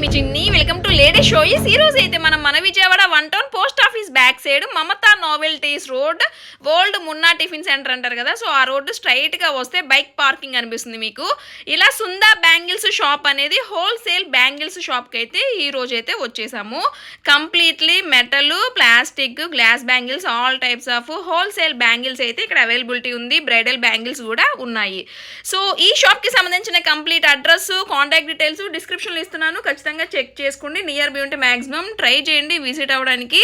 మీ చిన్ని welcome to lady షోయిస్ ఈ రోజు అయితే మనం మన Vijayawada one town post office back side Mamata novelties road old Munna tiffin centre అంటారు కదా. సో ఆ రోడ్డు స్ట్రైట్గా వస్తే బైక్ పార్కింగ్ అనిపిస్తుంది మీకు. ఇలా సుందా బ్యాంగిల్స్ షాప్ అనేది హోల్సేల్ బ్యాంగిల్స్ షాప్కి అయితే ఈ రోజు అయితే వచ్చేసాము. Completely metal plastic glass bangles all types of wholesale bangles అయితే ఇక్కడ అవైలబిలిటీ ఉంది. బ్రైడల్ బ్యాంగిల్స్ కూడా ఉన్నాయి. సో ఈ షాప్కి సంబంధించిన కంప్లీట్ అడ్రస్ కాంటాక్ట్ డీటెయిల్స్ డిస్క్రిప్షన్లో ఇస్తున్నాను. ఖచ్చితంగా ఖచ్చితంగా చెక్ చేసుకోండి. నియర్ బై ఉంటే మ్యాక్సిమం ట్రై చేయండి విజిట్ అవ్వడానికి.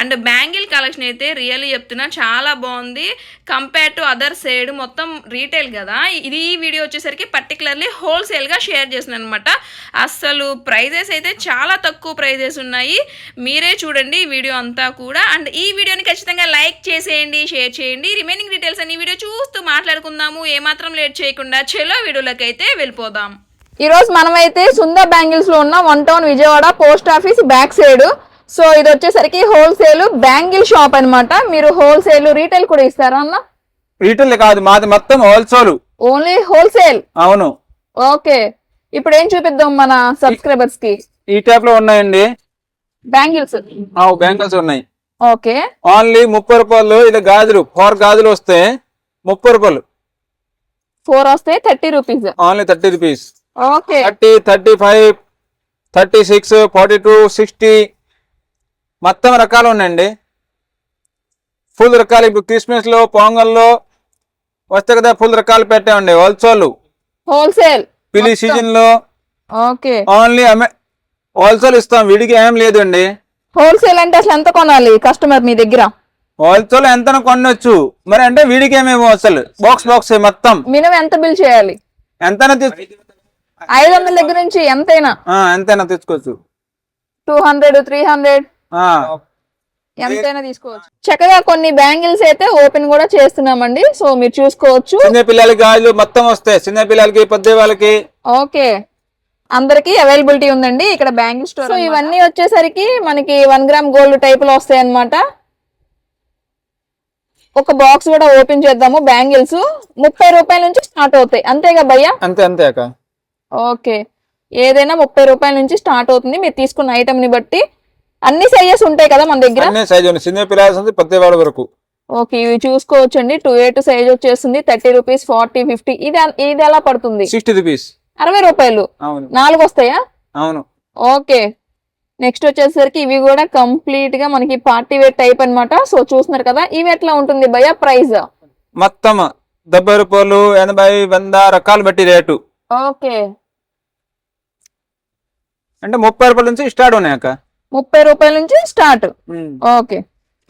అండ్ బ్యాంగిల్ కలెక్షన్ అయితే రియల్లీ చెప్తున్నా చాలా బాగుంది. కంపేర్ టు అదర్ సైడ్ మొత్తం రీటైల్ కదా. ఇది ఈ వీడియో వచ్చేసరికి పర్టికులర్లీ హోల్సేల్గా షేర్ చేస్తున్నాను అనమాట అస్సలు ప్రైజెస్ అయితే చాలా తక్కువ ప్రైజెస్ ఉన్నాయి. మీరే చూడండి ఈ వీడియో అంతా కూడా. అండ్ ఈ వీడియోని ఖచ్చితంగా లైక్ చేసేయండి షేర్ చేయండి. రిమైనింగ్ డీటెయిల్స్ అన్ని వీడియో చూస్తూ మాట్లాడుకుందాము. ఏమాత్రం లేట్ చేయకుండా చెలో వీడియోలకైతే అయితే వెళ్ళిపోదాం. ఈ రోజు మనమైతే సుందర్ బ్యాంగిల్స్లో ఉన్న one town Vijayawada post office back side. So ఇది వచ్చేసరికి హోల్సేల్ బ్యాంగిల్ షాప్ అన్నమాట. మీరు హోల్సేల్ రీటైల్ కూడా ఇస్తారా అన్న? రీటైల్ కాదు మాది మొత్తం హోల్సేల్. Only wholesale? అవును. ఓకే. ఇప్పుడు ఏం చూపిద్దాం మన సబ్స్క్రైబర్స్కి? ఈ టైప్లో ఉన్నాయండి. బ్యాంగిల్స్. బ్యాంగిల్స్ ఉన్నాయి. ఓకే. ఓన్లీ ముప్పై రూపాయలు ఇది గాజులు ఫోర్ గాజులు వస్తే ముప్పై రూపాయలు. ఫోర్ వస్తే thirty rupees. Only thirty rupees. Thirty thirty five thirty six forty two sixty మొత్తం రకాలు ఉన్నాయండి. ఫుల్ రకాలు ఇప్పుడు క్రిస్మస్లో పొంగల్లో వస్తే కదా ఫుల్ రకాలు పెట్టామండి. హోల్సేల్. హోల్సేల్. పిలి సీజన్లో ఓకే. ఓన్లీ హోల్సేల్ ఇస్తాం. విడిగా ఏం లేదండి. హోల్సేల్ అంటే అసలు ఎంత కొనాలి కస్టమర్ మీ దగ్గర? హోల్సేల్ ఎంత కొనొచ్చు. మరి అంటే వీడికి ఏమేమో అసలు? బాక్స్ బాక్స్ మొత్తం. మినిమం ఎంత బిల్ చేయాలి? తీసు ఐదు వందల దగ్గర నుంచి ఎంతైనా? ఆ, ఎంతైనా తీసుకోవచ్చు టూ హండ్రెడ్ త్రీ హండ్రెడ్? ఆ, ఎంతైనా తీసుకోవచ్చు. చక్కగా కొన్ని బ్యాంగిల్స్ అయితే ఓపెన్ కూడా చేస్తున్నామండి. సో మీరు చూసుకోవచ్చు. చిన్న పిల్లలకి గాజులు మొత్తం వస్తాయి. చిన్న పిల్లలకి పెద్ద వాళ్ళకి. ఓకే. అందరికి అవైలబిలిటీ ఉందండి ఇక్కడ బ్యాంగిల్ స్టోర్ సో ఇవన్నీ వచ్చేసరికి మనకి వన్ గ్రామ్ గోల్డ్ టైప్లో వస్తాయి అన్నమాట ఒక బాక్స్ కూడా ఓపెన్ చేద్దాము బ్యాంగిల్స్. ముప్పై రూపాయల నుంచి స్టార్ట్ అవుతాయి. అంతేగా భయ్యా? అంతే అంతే అక్క. ఓకే. ఏదైనా ముప్పై రూపాయల నుంచి స్టార్ట్ అవుతుంది. మీరు తీసుకున్న ఐటమ్ని బట్టి అన్ని సైజెస్ ఉంటాయి కదా మన దగ్గర? అన్ని సైజు ఉన్నాయి. చిన్న పిల్లల నుంచి వరకు. ఓకే ఇవి చూసుకోవచ్చండి. టూ ఎయిట్ సైజ్ వచ్చేస్తుంది. థర్టీ రూపీస్ ఫార్టీ ఫిఫ్టీ ఇది ఇది ఎలా పడుతుంది? సిక్స్టీ రూపీస్ అరవై రూపాయలు. అవును. నాలుగు వస్తాయా? అవును. ఓకే. నెక్స్ట్ వచ్చేసరికి ఇవి కూడా కంప్లీట్గా మనకి పార్టీ వేర్ టైప్ అన్నమాట. సో చూస్తున్నారు కదా ఇవి ఎట్లా ఉంటుంది భయ ప్రైస్ మొత్తం డెబ్బై రూపాయలు ఎనభై వంద రకాలు బట్టి రేటు. ఓకే. అంటే ముప్పై రూపాయల నుంచి స్టార్ట్ ఉన్నాయి అక్క. ముప్పై రూపాయల నుంచి స్టార్ట్. ఓకే.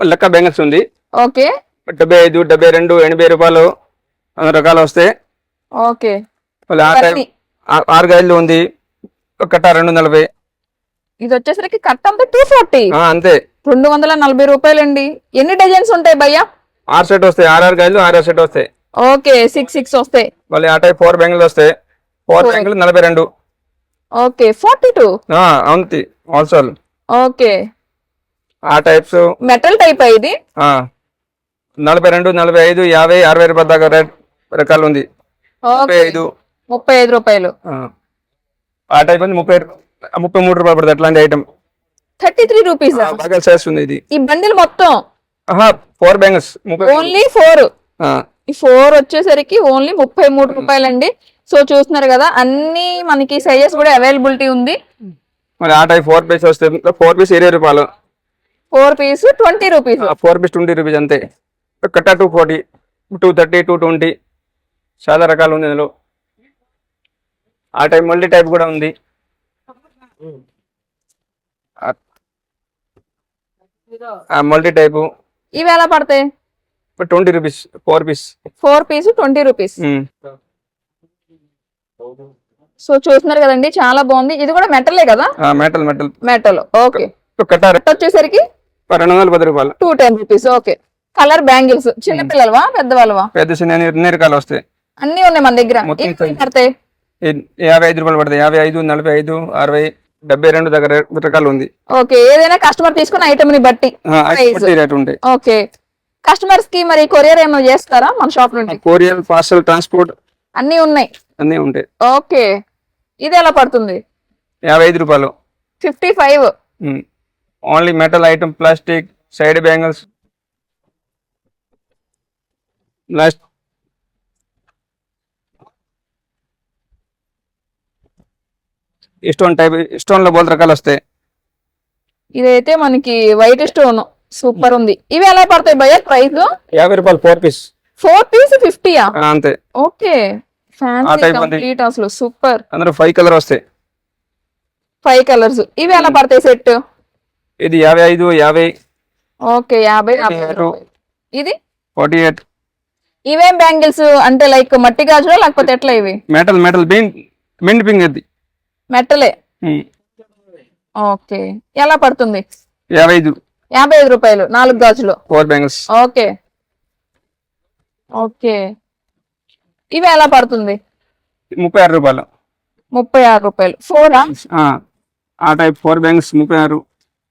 లెక్క బెంగల్స్ ఉంది. ఓకే. డెబ్బై ఐదు డెబ్బై రెండు ఎనభై రూపాయలు అన్ని రకాలు వస్తాయి. ఓకే. ఆరు గైడ్లు ఉంది. ఒక కట్ట రెండు నలభై. ఇది వచ్చేసరికి కట్ అంతా టూ ఫార్టీ ఆ, అంతే. రెండు వందల నలభై రూపాయలండి. ఎన్ని డజన్స్ ఉంటాయి భయ్యా? ఆరు సెట్ వస్తాయి. ఆరు ఆరు గైడ్లు ఆరు ఆరు సెట్ వస్తాయి. ఓకే సిక్స్ సిక్స్ వస్తాయి. మళ్ళీ ఆ టైప్ ఫోర్ బెంగల్ వస్తాయి. ఫోర్ బెంగల్ నలభై రెండు. Okay forty two? ఆ, అవును ఆల్సో ఓకే. ఆ టైప్స్. మెటల్ టైప్ ఇది? నలభై రెండు నలభై ఐదు యాభై అరవై రూపాయల దాకా రేట్ రకాలు ఉంది. ముప్పై ఐదు. ముప్పై ఐదు రూపాయలు. ఆ. టైప్ ఉంది ముప్పై ముప్పై మూడు రూపాయలు పడుతుంది అట్లాంటి ఐటమ్. థర్టీ త్రీ రూపీస్ బాగా ఉంది ఇది. ఈ బండిల్ మొత్తం? Four bangles only four? ఈ ఫోర్ వచ్చేసరికి ఓన్లీ ముప్పై మూడు రూపాయలండి. సో చూస్తున్నారు కదా అన్ని మనకి సైజెస్ కూడా అవైలబిలిటీ ఉంది. మరి ఆ టైప్ ఫోర్ పీస్ వస్తే ఫోర్ పీస్ ఇరవై రూపాయలు. Four piece twenty rupees four piece twenty rupees అంతే. కట్ట two forty two thirty two twenty చాలా రకాలు ఉంది అందులో. ఆ టైప్ మల్టీ టైప్ కూడా ఉంది. Multi type. ఇవి ఎలా పడతాయి? Twenty rupees four piece four piece twenty rupees so చూస్తున్నారు కదండి చాలా బాగుంది. ఇది కూడా మెటలే కదా? Metal metal. Metal okay. వచ్చేసరికి? రెండు వందల పది రూపాయలు. Two ten rupees okay. Colour bangles చిన్న పిల్లలవా పెద్దవాళ్ళవా? పెద్ద చిన్న రకాలు వస్తాయి. అన్ని ఉన్నాయి మన దగ్గర. యాభై ఐదు రూపాయలు పడతాయి. యాభై ఐదు నలభై ఐదు అరవై డెబ్బై రెండు దగ్గర రకాలు ఉంది. ఓకే ఏదైనా కస్టమర్ తీసుకున్న ఐటమ్ని బట్టి. రేట్ ఉంటాయి. ఓకే. కస్టమర్స్కి మరి కొరియర్ ఏమైనా చేస్తారా మన షాప్ నుండి? కొరియర్ పార్సల్ ట్రాన్స్పోర్ట్ అన్ని ఉన్నాయి. అన్నీ ఉంటాయి. ఓకే. ఇది ఎలా పడుతుంది? యాభై ఐదు రూపాయలు. Fifty five. Only metal item plastic side bangles. Last stone type స్టోన్లో బోల్ రకాలు వస్తాయి. ఇదైతే మనకి వైట్ స్టోన్ సూపర్ ఉంది. ఇవి ఎలా పడతాయి భయ్య ప్రైస్? యాభై రూపాయలు ఫోర్ పీస్. ఫోర్ పీస్ ఫిఫ్టీయా? అంతే. ఓకే. ఫ్యాన్సీ. కంప్లీట్ అసలు సూపర్ అందులో ఫైవ్ కలర్ వస్తాయి. ఫైవ్ కలర్స్ ఇవి ఎలా పడతాయి సెట్ ఇది యాభై ఐదు యాభై. ఓకే యాభై. ఇది? ఫార్టీ ఎయిట్ ఇవేం బ్యాంగిల్స్ అంటే లైక్ మట్టి గాజులా లేకపోతే ఎట్లా ఇవి? మెటల్ మెటల్ బీన్ మిండ్ పింగ్ అది మెట్టలే ఉమ్. ఓకే ఎలా పడుతుంది? యాభై ఐదు. యాభై ఐదు రూపాయలు నాలుగు గాజులు. ఫోర్ బ్యాంగిల్స్ ఓకే ఓకే ఇవి ఎలా పడుతుంది? ముప్పై ఆరు రూపాయలు. ముప్పై ఆరు రూపాయలు. ఫోరా? ఆ, టైప్ ఫోర్ బ్యాంగ్స్ ముప్పై ఆరు.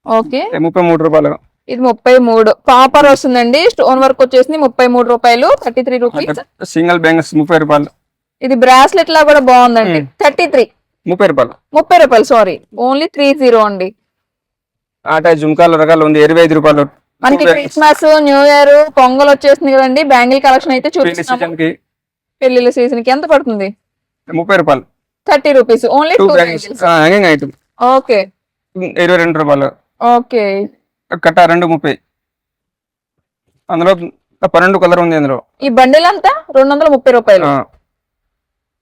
ఓకే. ముప్పై మూడు రూపాయలు. ఇది ముప్పై మూడు. కాపర్ వస్తుందండి. స్టోన్ వర్క్ వచ్చేసి ముప్పై మూడు రూపాయలు. Thirty three rupees. Single bangles ముప్పై రూపాయలు. ఇది బ్రాస్లెట్ లా కూడా బాగుందండి. Thirty three. ముప్పై రూపాయలు. ముప్పై రూపాయలు సారీ ఓన్లీ త్రీ జీరో అండి. ఆ టైప్ జుంకాలు రకాలు ఉంది. ఇరవై ఐదు రూపాయలు. మనకి క్రిస్మస్ న్యూ ఇయర్ పొంగల్ వచ్చేసింది కదండి. బ్యాంగిల్ కలెక్షన్ అయితే కి పెళ్ళిళ్ళ సీజన్కి ఎంత పడుతుంది? ముప్పై రూపాయలు. Thirty rupees. Only two hanging item okay. ఇరవై రెండు రూపాయలు. ఓకే. కట్ట రెండు ముప్పై. అందులో పన్నెండు కలర్ ఉంది అందులో. ఈ బండిల్ అంతా రెండు వందల ముప్పై రూపాయలు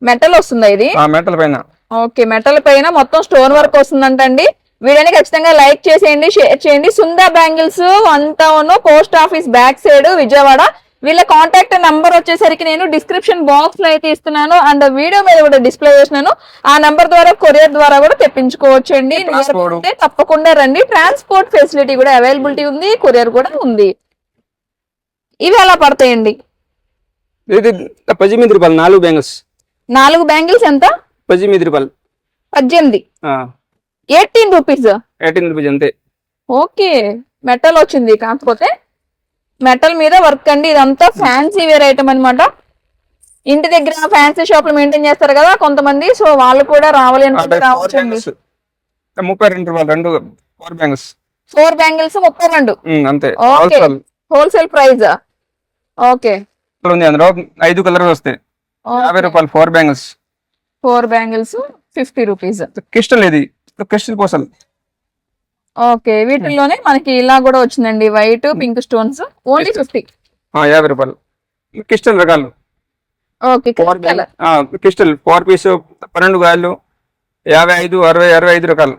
మెటల్ వస్తుందా ఇది? మెటల్ పైన. ఓకే మెటల్ పైన మొత్తం స్టోన్ వర్క్ వస్తుందంటండి వీడియోని ఖచ్చితంగా లైక్ చేసేయండి షేర్ చేయండి. Sunda bangles town post office back side Vijayawada. వీళ్ళ కాంటాక్ట్ నంబర్ వచ్చేసరికి నేను డిస్క్రిప్షన్ బాక్స్లో అయితే ఇస్తున్నాను. అండ్ వీడియో మీద కూడా డిస్ప్లే చేసినాను ఆ నంబర్ ద్వారా కొరియర్ ద్వారా కూడా తెప్పించుకోవచ్చు అండి. తప్పకుండా రండి. ట్రాన్స్పోర్ట్ ఫెసిలిటీ కూడా అవైలబిలిటీ ఉంది. కొరియర్ కూడా ఉంది. ఇవి ఎలా పడతాయండి? పద్దెనిమిది రూపాయలు నాలుగు బ్యాంగిల్స్. నాలుగు బ్యాంగిల్స్ ఎంత? పద్దెనిమిది రూపాయలు. పద్దెనిమిది. ఎయిటీన్ రూపీస్ ఎయిటీన్ రూపీస్ అంతే. ఓకే. మెటల్ వచ్చింది కాకపోతే. మెటల్ మీద వర్క్ అండి. ఇదంతా ఫ్యాన్సీ వేర్ ఐటమ్ అన్నమాట. ఇంటి దగ్గర ఫ్యాన్సీ షాపులు మెయింటైన్ చేస్తారు కదా కొంతమంది. సో వాళ్ళు కూడా రావాలి అనుకుంటే బ్యాంగిల్స్ ముప్పై రెండు ఫోర్ బ్యాంగిల్స్ ఫోర్ బ్యాంగిల్స్ ముప్పై రెండు. అంతే. ఓకే. Wholesale price okay. ఉంది. అందులో ఐదు కలర్ వస్తాయి. యాభై రూపాయలు four bangles four bangles fifty rupees crystal ఇది క్రిస్టల్ పూసలు. ఓకే వీటిల్లోనే మనకి ఇలా కూడా వచ్చిందండి. White pink stones only fifty. ఆ, యాభై రూపాయలు. క్రిస్టల్ రకాలు. Okay crystal. ఫోర్ పీస్ పన్నెండు గాయలు యాభై ఐదు అరవై అరవై ఐదు రకాలు.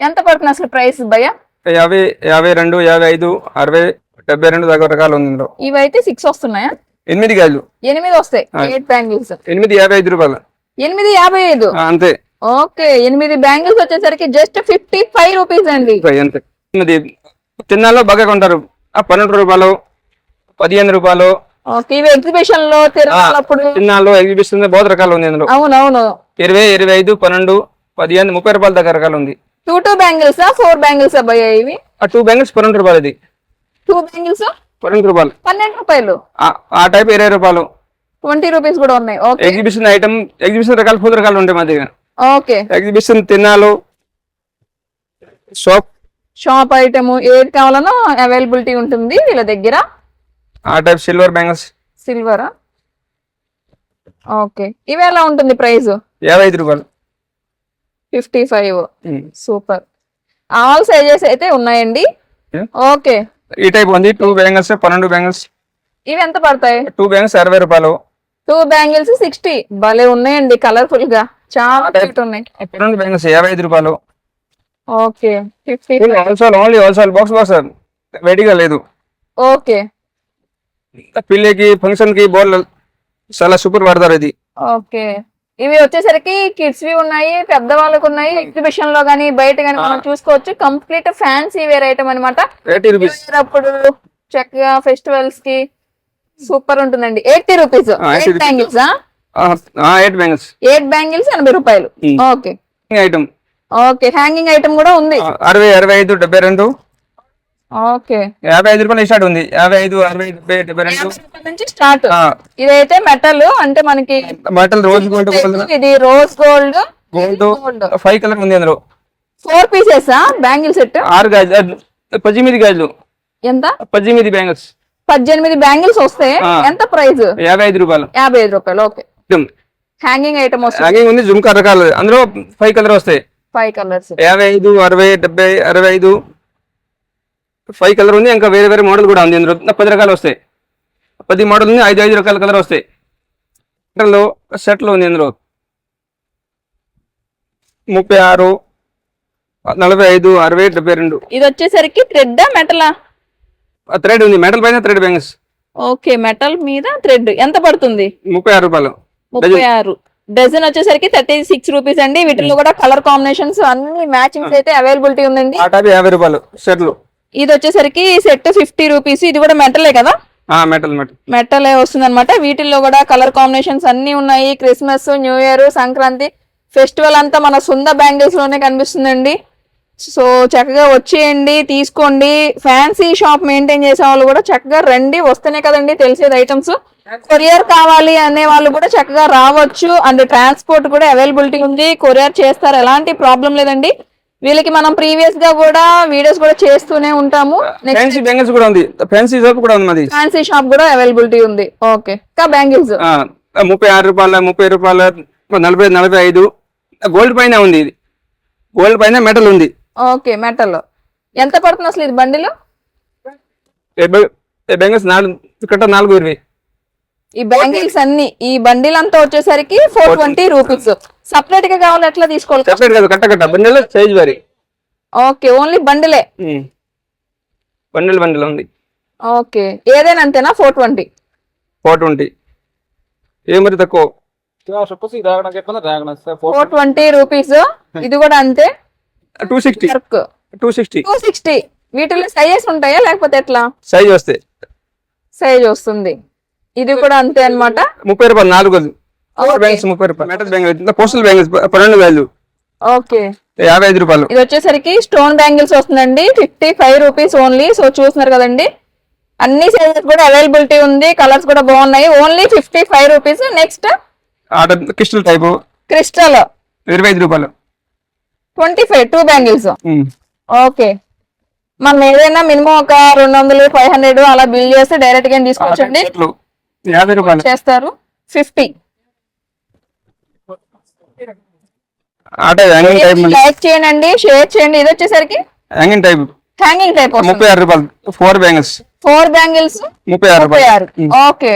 ఎంత పడుతుంది అసలు ప్రైస్ భయ్య? యాభై యాభై రెండు యాభై ఐదు అరవై డెబ్బై రెండు దాకా రకాలు ఉంది ఇవైతే సిక్స్ వస్తున్నాయా? ఎనిమిది గాయలు. ఎనిమిది వస్తాయి. ఎయిట్ బ్యాంగిల్స్ ఎనిమిది యాభై ఐదు రూపాయలు. ఎనిమిది యాభై ఐదు. అంతే. ఓకే ఎనిమిది బ్యాంగిల్స్ వచ్చేసరికి జస్ట్ ఫిఫ్టీ ఫైవ్ రూపీస్ అండి అంతే ఇది తిన్నాలో బాగా కొంటారు. ఆ పన్నెండు రూపాయలు పదిహేను రూపాయలు. ఓకే ఇవి ఎగ్జిబిషన్లో తిరుమలప్పుడు తిన్నాలో ఎగ్జిబిషన్ బోధ రకాలు ఉంది అందులో. అవునవును. ఇరవై ఇరవై ఐదు పన్నెండు పదిహేను ముప్పై రూపాయల దాకా రకాలు ఉంది. Two two bangles four bangles అబ్బాయి ఇవి? ఆ టూ బ్యాంగిల్స్ పన్నెండు రూపాయలు ఇది. టూ బ్యాంగిల్స్ పన్నెండు రూపాయలు. పన్నెండు రూపాయలు. ఆ- టైప్ ఇరవై రూపాయలు. ట్వంటీ రూపీస్ కూడా ఉన్నాయి. ఓకే ఎగ్జిబిషన్ ఐటమ్ ఎగ్జిబిషన్ రకాలు ఫుడ్ రకాలు ఉంటాయి మా దగ్గర. ఓకే. ఎగ్జిబిషన్ తిన్నాలు షాప్. షాప్ ఐటమ్ ఏది కావాలనో అవైలబిలిటీ ఉంటుంది వీళ్ళ దగ్గర. ఆ టైప్ సిల్వర్ బ్యాంగిల్స్. సిల్వరా? ఓకే. ఇవి ఎలా ఉంటుంది ప్రైస్ యాభై ఐదు రూపాయలు. Fifty five. Super. All sizes అయితే ఉన్నాయండి. ఓకే. ఈ టైప్ ఉంది టూ బ్యాంగిల్స్ పన్నెండు బ్యాంగిల్స్. ఇవి ఎంత పడతాయి? టూ బ్యాంగిల్స్ అరవై రూపాయలు. Two bangles sixty. భలే ఉన్నాయండి కలర్ఫుల్గా. చాలా క్యూట్ ఉన్నాయి. బ్యాంగిల్స్ యాభై ఐదు రూపాయలు. Okay. Fifty wholesale only wholesale box లేదు. ఓకే. పిల్లికి ఫంక్షన్కి బోర్లు చాలా సూపర్ వాడతారు ఇది. ఓకే. ఇవి వచ్చేసరికి కిడ్స్ వి ఉన్నాయి పెద్ద వాళ్ళకు ఉన్నాయి ఎగ్జిబిషన్లో గానీ బయట గానీ మనం చూసుకోవచ్చు. కంప్లీట్ ఫ్యాన్సీ వేర్ ఐటమ్ అనమాట అప్పుడు చక్కగా ఫెస్టివల్స్కి సూపర్ ఉంటుందండి. ఎయిటీ రూపీస్ ఆ, 80 eight. Bangles eight bangles eight bangles ఎనభై రూపాయలు. Okay item okay hanging item కూడా ఉంది. అరవై అరవై ఐదు డెబ్బై రెండు. ఓకే యాభై ఐదు రూపాయలు స్టార్ట్ ఉంది. యాభై ఐదు అరవై డెబ్బై డెబ్బై రెండు. యాభై రూపాయల నుంచి స్టార్ట్ ఇదైతే మెటల్ అంటే మనకి బట్టలు రోజు గోల్డ్ ఇది రోజ్ గోల్డ్ ఫైవ్ కలర్ ఉంది అందులో. ఫోర్ పీసెస్ బ్యాంగిల్ సెట్ ఆరు పద్దెనిమిది గాజులు ఎంత? పద్దెనిమిది బ్యాంగిల్స్ పద్దెనిమిది బ్యాంగిల్స్ వస్తే. ఎంత ప్రైస్ యాభై ఐదు రూపాయలు. యాభై ఐదు రూపాయలు ఓకే హ్యాంగింగ్ ఐటమ్ వస్తుంది. అలాగే ఉంది జుమ్కా రకాలు అందులో ఫైవ్ కలర్ వస్తాయి. ఫైవ్ కలర్స్ యాభై ఐదు అరవై డెబ్బై అరవై ఐదు. ఫైవ్ కలర్ ఉంది ఇంకా వేరే వేరే మోడల్ కూడా ఉంది. అందులో పది రకాలు వస్తాయి. పది మోడల్ ఉంది ఐదు ఐదు రకాల కలర్ వస్తాయి. సెట్లో సెట్లో ఉంది అందులో ముప్పై ఆరు నలభై ఐదు అరవై డెబ్బై రెండు. ఇది వచ్చేసరికి థ్రెడ్ మెటలా థ్రెడ్ ఉంది. మెటల్ పైన థ్రెడ్ బ్యాంగిల్స్ ఓకే మెటల్ మీద థ్రెడ్ ఎంత పడుతుంది? ముప్పై ఆరు రూపాయలు. ముప్పై ఆరు. డజన్ వచ్చేసరికి థర్టీ సిక్స్ రూపీస్ అండి. వీటిలో కూడా కలర్ కాంబినేషన్స్ అన్ని మ్యాచింగ్స్ అయితే అవైలబిలిటీ ఉందండి. యాభై రూపాయలు ఇది వచ్చేసరికి సెట్ ఫిఫ్టీ రూపీస్. ఇది కూడా మెటలే కదా? Metal metal. మెటల్ వస్తుంది అనమాట వీటిల్లో కూడా కలర్ కాంబినేషన్స్ అన్ని ఉన్నాయి. Christmas new year Sankranti. Festival అంతా మన సొంత బ్యాంగిల్స్లోనే కనిపిస్తుందండి. సో చక్కగా వచ్చేయండి తీసుకోండి. ఫ్యాన్సీ షాప్ మెయింటైన్ చేసే వాళ్ళు కూడా చక్కగా రండి. వస్తేనే కదండి తెలిసేది ఐటమ్స్. కొరియర్ కావాలి అనే వాళ్ళు కూడా చక్కగా రావచ్చు. అండ్ ట్రాన్స్పోర్ట్ కూడా అవైలబిలిటీ ఉంది. కొరియర్ చేస్తారు. ఎలాంటి ప్రాబ్లం లేదండి. వీళ్ళకి మనం ప్రీవియస్గా కూడా వీడియోస్ కూడా చేస్తూనే ఉంటాము. ఫ్యాన్సీ బ్యాంగిల్స్ కూడా ఉంది. ఫ్యాన్సీ సోప్ కూడా ఉంది మాది. ఫ్యాన్సీ షాప్ కూడా అవైలబిలిటీ ఉంది. ఓకే. ఇంకా బ్యాంగిల్స్. ముప్పై ఆరు రూపాయల ముప్పై రూపాయల నలభై నలభై ఐదు. గోల్డ్ పైన ఉంది ఇది. గోల్డ్ పైన మెటల్ ఉంది. Okay metal. ఎంత పడుతుంది అసలు ఇది బండిలో? బ్యాంగిల్స్ నాలుగు ఇక్కడ నాలుగు ఇరవై. ఈ బ్యాంగిల్స్ అన్ని ఈ బండిల్ అంతా వచ్చేసరికి ఫోర్ ట్వంటీ రూపీస్ సపరేట్గా కావాలి ఎట్లా తీసుకోవాలి? సెపరేట్ కాదు కట్ట కట్ట. బండిల్ సైజ్ వరి ఓకే ఓన్లీ బండిలే. బండిల్ బండిల్ ఉంది. ఓకే ఏదైనా అంతేనా? ఫోర్ ట్వంటీ ఫోర్ ట్వంటీ ఏ మరి తక్కువ? ఫోర్ ట్వంటీ రూపీస్ ఇది కూడా అంతే. Two sixty work two sixty two sixty వీటిలో సైజెస్ ఉంటాయా లేకపోతే ఎట్లా? సైజ్ వస్తే. సైజ్ వస్తుంది. ఇది కూడా అంతే అన్నమాట? ముప్పై రూపాయలు నాలుగు. బ్యాంగిల్స్ ముప్పై రూపాయలు. మెటల్ బ్యాంగిల్ పోస్టల్ బ్యాంగిల్స్ పన్నెండు వేలు ఓకే. యాభై ఐదు రూపాయలు. ఇది వచ్చేసరికి స్టోన్ బ్యాంగిల్స్ వస్తుందండి. Fifty five rupees only so చూస్తున్నారు కదండి. అన్ని సైజెస్ కూడా అవైలబిలిటీ ఉంది. కలర్స్ కూడా బాగున్నాయి. Only fifty five rupees next order crystal type crystal ఇరవై ఐదు రూపాయలు. Twenty five two bangles. Okay. మనం ఏదైనా మినిమం ఒక రెండు వందలు ఫైవ్ హండ్రెడ్ అలా బిల్ చేస్తే డైరెక్ట్గా తీసుకోవచ్చండి? యాభై రూపాయలు. చేస్తారు? ఫిఫ్టీ. లైక్ చేయండి షేర్ చేయండి. ఇది వచ్చేసరికి హ్యాంగింగ్ టైప్ హ్యాంగింగ్ టైప్ ముప్పై ఆరు రూపాయలు. ఫోర్ బ్యాంగిల్స్ ఫోర్ బ్యాంగిల్స్ ముప్పై ఆరు రూపాయలు. ఓకే.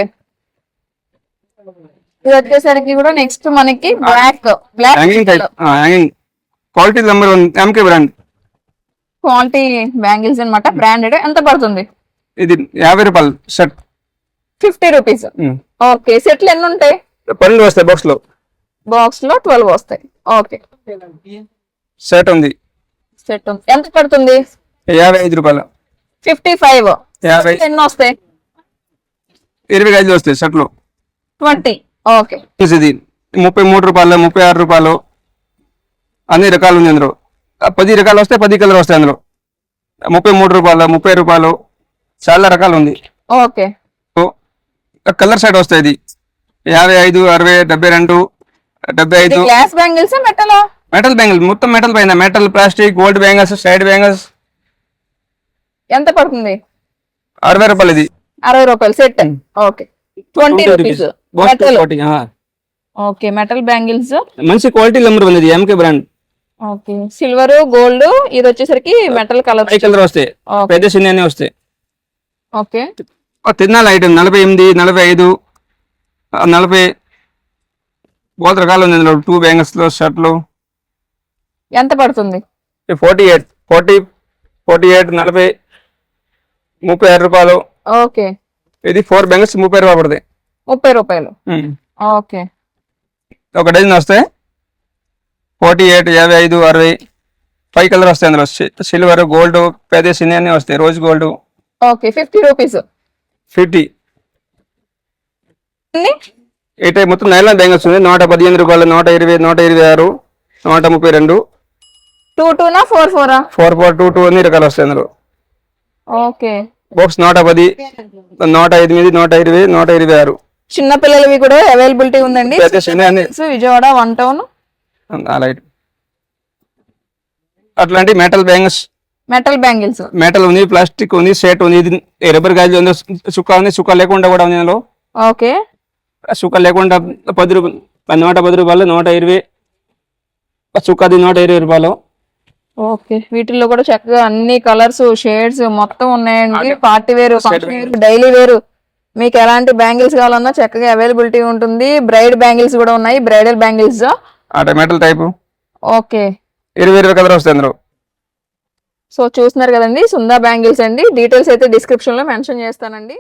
ఇది వచ్చేసరికి కూడా నెక్స్ట్ మనకి black black hanging type hanging quality number one MK brand quality bangles అన్నమాట బ్రాండెడ్ ఎంత పడుతుంది? ఇది యాభై రూపాయలు షర్ట్ ఫిఫ్టీ రూపీస్. ఓకే సెట్లు ఎన్ని ఉంటాయి? పన్నెండు వస్తాయి బాక్స్లో బాక్స్లో ట్వెల్వ్ వస్తాయి. ఓకే. షర్ట్ ఉంది. సెట్ ఎంత పడుతుంది? యాభై ఐదు రూపాయలు. Fifty five. యాభై. ఎన్ని వస్తాయి? ఇరవై ఐదు వస్తాయి షర్ట్లు ట్వంటీ. ఓకే. ఇది. ముప్పై మూడు రూపాయలు ముప్పై ఆరు రూపాయలు. అన్ని రకాలు ఉంది అందులో. పది రకాలు వస్తాయి పది కలర్ వస్తాయి అందులో. ముప్పై మూడు రూపాయలు ముప్పై రూపాయలు. చాలా రకాలు ఉంది. ఓకే. కలర్ సైడ్ వస్తాయి ఇది. యాభై ఐదు అరవై డెబ్బై రెండు డెబ్బై ఇది ఐదు. Glass bangles metal? Metal bangle మొత్తం మెటల్ పైన. Metal plastic gold bangles side bangles. ఎంత పడుతుంది? అరవై రూపాయలు ఇది. అరవై రూపాయలు set. Okay. Twenty rupees. Metal okay metal bangles. మంచి క్వాలిటీ నెంబర్ ఉంది MK brand okay. Silver gold ఇది వచ్చేసరికి మెటల్ కలర్ కలర్ వస్తాయి. పెద్ద చిన్న వస్తాయి. ఓకే. తిరునాళ్ళ ఐటమ్ నలభై ఎనిమిది నలభై ఐదు నలభై. బోత రకాలు ఉంది ఇందులో. టూ బ్యాంగిల్స్లో షర్ట్లు. ఎంత పడుతుంది? Forty eight forty forty eight నలభై ముప్పై ఆరు రూపాయలు. ఓకే. ఇది ఫోర్ బ్యాంగిల్స్ ముప్పై రూపాయలు పడతాయి ముప్పై రూపాయలు. ఓకే. ఒక డజన్ వస్తాయి ఫార్టీ ఎయిట్ యాభై ఐదు అరవై. ఫైవ్ కలర్ వస్తాయి అందులో. సిల్వర్ గోల్డ్ పెద్ద చిన్న అన్ని వస్తాయి. Rose gold. Okay. Fifty rupees. ఈ టైప్ మొత్తం నైలాన్ బ్యాంగిల్స్ ఉంది నూట పదిహేను రూపాయలు నూట ఇరవై నూట ఇరవై ఆరు నూట ముప్పై రెండు. టూ టూనా ఫోర్ ఫోరా? ఫోర్ ఫోర్ టూ టూ అన్ని రకాలు వస్తాయి అందులో. ఓకే. బాక్స్ నూట పది నూట ఎనిమిది నూట ఇరవై నూట ఇరవై ఆరు. చిన్న పిల్లలవి కూడా అవైలబిలిటీ ఉందండి. Vijayawada one town. అలా అట్లాంటి metal bangles metal bangles metal ఉంది ప్లాస్టిక్ ఉంది సెట్ ఉంది. ఇది రబ్బర్ గాజు ఉంది సుక్క ఉంది సుక్క లేకుండా కూడా ఉంది అందులో ఓకే సుక్క లేకుండా పది రూపాయలు నూట పది రూపాయలు నూట ఇరవై. సుక్కది నూట ఇరవై రూపాయలు. ఓకే వీటిల్లో కూడా చక్కగా అన్ని కలర్స్ షేడ్స్ మొత్తం ఉన్నాయండి. పార్టీ వేరు డైలీ వేరు మీకు ఎలాంటి బ్యాంగిల్స్ కావాలన్నా చక్కగా అవైలబిలిటీ ఉంటుంది. బ్రైడ్ బ్యాంగిల్స్ కూడా ఉన్నాయి. Bridal bangles metal type okay ఇరవై ఇరవై కలర్ వస్తాయి అందులో సో చూస్తున్నారు కదండి సుందా బ్యాంగిల్స్ అండి. డీటెయిల్స్ అయితే డిస్క్రిప్షన్లో మెన్షన్ చేస్తానండి.